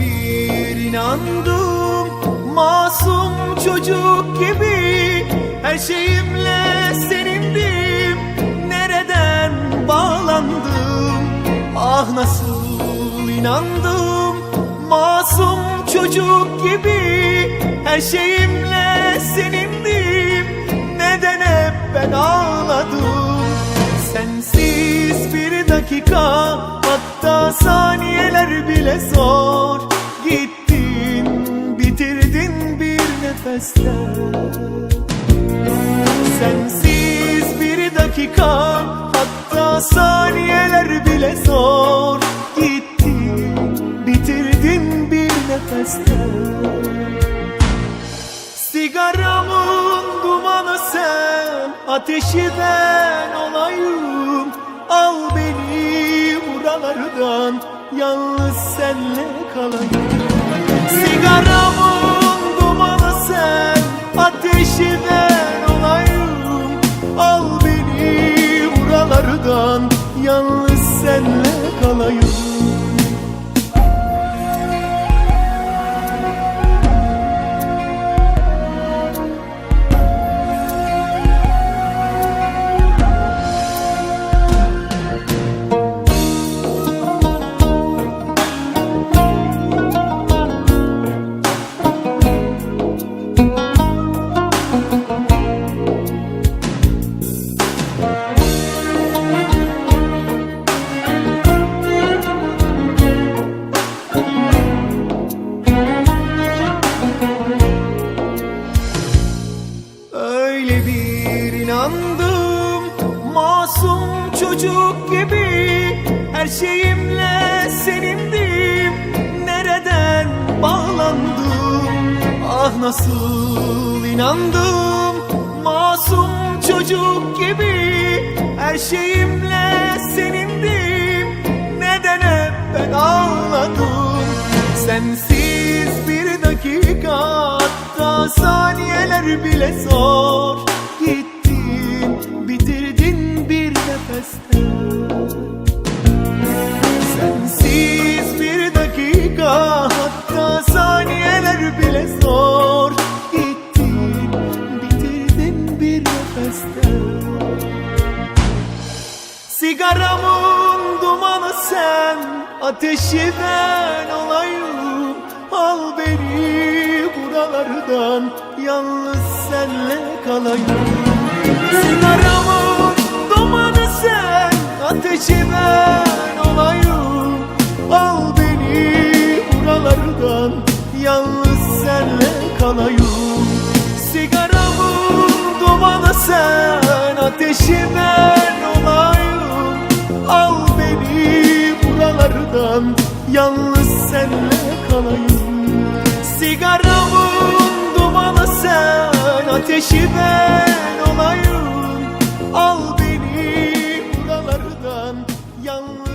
bir inandım. Masum çocuk gibi her şeyimle senindim. Nereden bağlandım? Ah nasıl inandım? Masum çocuk gibi her şeyimle senindim. Neden hep ben ağladım? Sensiz bir dakika Hatta saniyeler bile zor. Gittin bitirdin bir nefeste. Sensiz bir dakika Hatta saniyeler bile zor. Gittin bitirdin bir nefeste. Sigaramın dumanı sen Ateşi ben olayım Al beni buralardan Yalnız senle kalayım. Sigaramın dumanı sen Ateşi ben çocuk gibi Her şeyimle senindim. Nereden bağlandım? Ah nasıl inandım? Masum çocuk gibi Her şeyimle senindim. Neden hep ben ağladım? Sensiz bir dakika Hatta saniyeler bile zor. Gittin saniyeler bile zor. Gittin bitirdin bir nefeste. Sigaramın dumanı sen Ateşi ben olayım. Al beni buralardan Yalnız senle kalayım. Sigaramın dumanı sen Ateşi ben olayım. Al beni buralardan Yalnız yanayım Sigaramın dumanı sen ateşi ben olayım Al beni buralardan yalnız senle kalayım. Sigaramın dumanı sen ateşi ben olayım Al beni buralardan yalnız